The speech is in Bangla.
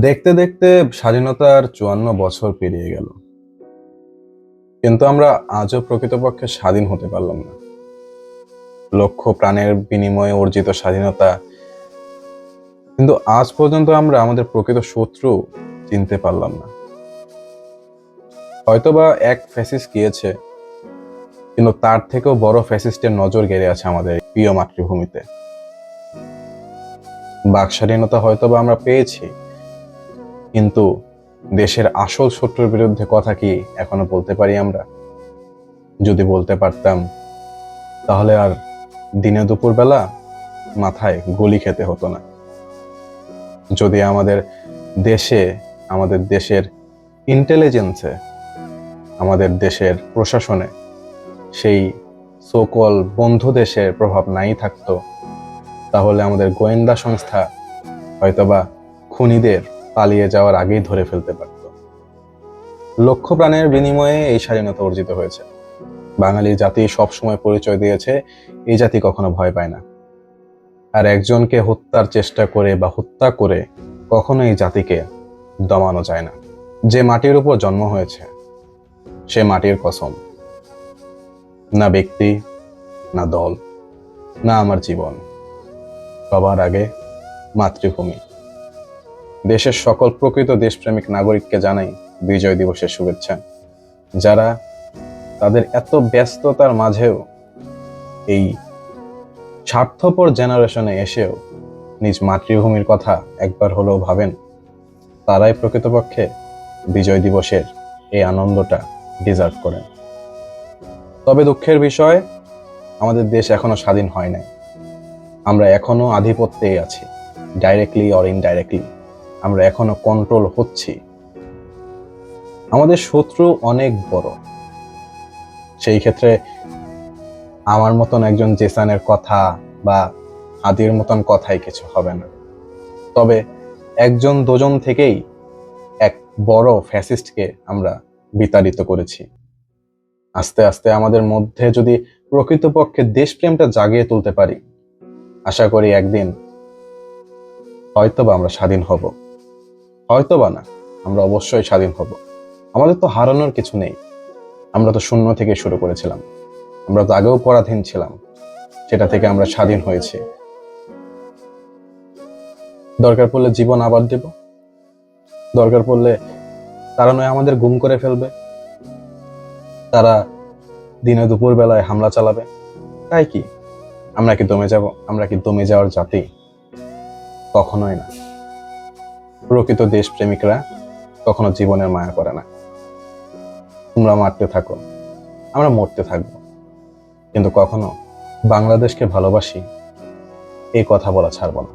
দেখতে দেখতে স্বাধীনতার চুয়ান্ন বছর পেরিয়ে গেল। কিন্তু আমরা আজও প্রকৃতপক্ষে স্বাধীন হতে পারলাম না। লক্ষ প্রাণের বিনিময়ে অর্জিত স্বাধীনতা। কিন্তু আজ পর্যন্ত আমরা আমাদের প্রকৃত শত্রু চিনতে পারলাম না। হয়তোবা এক ফ্যাসিস গিয়েছে, কিন্তু তার থেকেও বড় ফ্যাসিস্টের নজর গেড়ে আছে আমাদের প্রিয় মাতৃভূমিতে। বাক স্বাধীনতা হয়তোবা আমরা পেয়েছি কিন্তু দেশের আসল শত্রুর বিরুদ্ধে কথা কি এখনও বলতে পারি আমরা? যদি বলতে পারতাম, তাহলে আর দিনে দুপুর বেলা মাথায় গুলি খেতে হতো না। যদি আমাদের দেশে, আমাদের দেশের ইন্টেলিজেন্সে আমাদের দেশের প্রশাসনে সেই সকল বন্ধু দেশের প্রভাব নাই থাকতো, তাহলে আমাদের গোয়েন্দা সংস্থা হয়তোবা খুনিদের পালিয়ে যাওয়ার আগেই ধরে ফেলতে পারত। লক্ষ প্রাণের বিনিময়ে এই স্বাধীনতা অর্জিত হয়েছে। বাঙালি জাতি সবসময় পরিচয় দিয়েছে, এই জাতি কখনো ভয় পায় না। আর একজনকে হত্যার চেষ্টা করে বা হত্যা করে কখনো এই জাতিকে দমানো যায় না। যে মাটির উপর জন্ম হয়েছে, সে মাটির কসম। না ব্যক্তি, না দল, না আমার জীবন। সবার আগে মাতৃভূমি। দেশের সকল প্রকৃত দেশপ্রেমিক নাগরিককে জানাই বিজয় দিবসের শুভেচ্ছা। যারা তাদের এত ব্যস্ততার মাঝেও এই স্বার্থপর জেনারেশনে এসেও নিজ মাতৃভূমির কথা একবার হলেও ভাবেন, তারাই প্রকৃতপক্ষে বিজয় দিবসের এই আনন্দটা ডিজার্ভ করেন। তবে দুঃখের বিষয়, আমাদের দেশ এখনও স্বাধীন হয় নাই। আমরা এখনও আধিপত্যেই আছি ডাইরেক্টলি অর ইনডাইরেক্টলি আমরা এখনও কন্ট্রোল হচ্ছি। আমাদের শত্রু অনেক বড়। সেই ক্ষেত্রে আমার মতন একজন জেসানের কথা বা আদির মতন কথাই কিছু হবে না। তবে একজন দুজন থেকেই এক বড় ফ্যাসিস্টকে আমরা বিতাড়িত করেছি। আস্তে আস্তে আমাদের মধ্যে যদি প্রকৃতপক্ষে দেশপ্রেমটা জাগিয়ে তুলতে পারি, আশা করি একদিন হয়তোবা আমরা স্বাধীন হব। হয়তোবা না, আমরা অবশ্যই স্বাধীন হব। আমাদের তো হারানোর কিছু নেই। আমরা তো শূন্য থেকে শুরু করেছিলাম। আমরা তো আগেও পরাধীন ছিলাম, সেটা থেকে আমরা স্বাধীন হয়েছি। দরকার পড়লে জীবন আবার দেব। দরকার পড়লে তারা নয় আমাদের গুম করে ফেলবে। তারা দিনে দুপুর বেলায় হামলা চালাবে। তাই কি? আমরা কি দমে যাব? আমরা কি দমে যাওয়ার জাতি? কখনোই না। প্রকৃত দেশপ্রেমিকরা কখনো জীবনের মায়া করে না। তোমরা মারতে থাকো, আমরা মরতে থাকব। কিন্তু কখনো বাংলাদেশকে ভালোবাসি এই কথা বলা ছাড়বো না।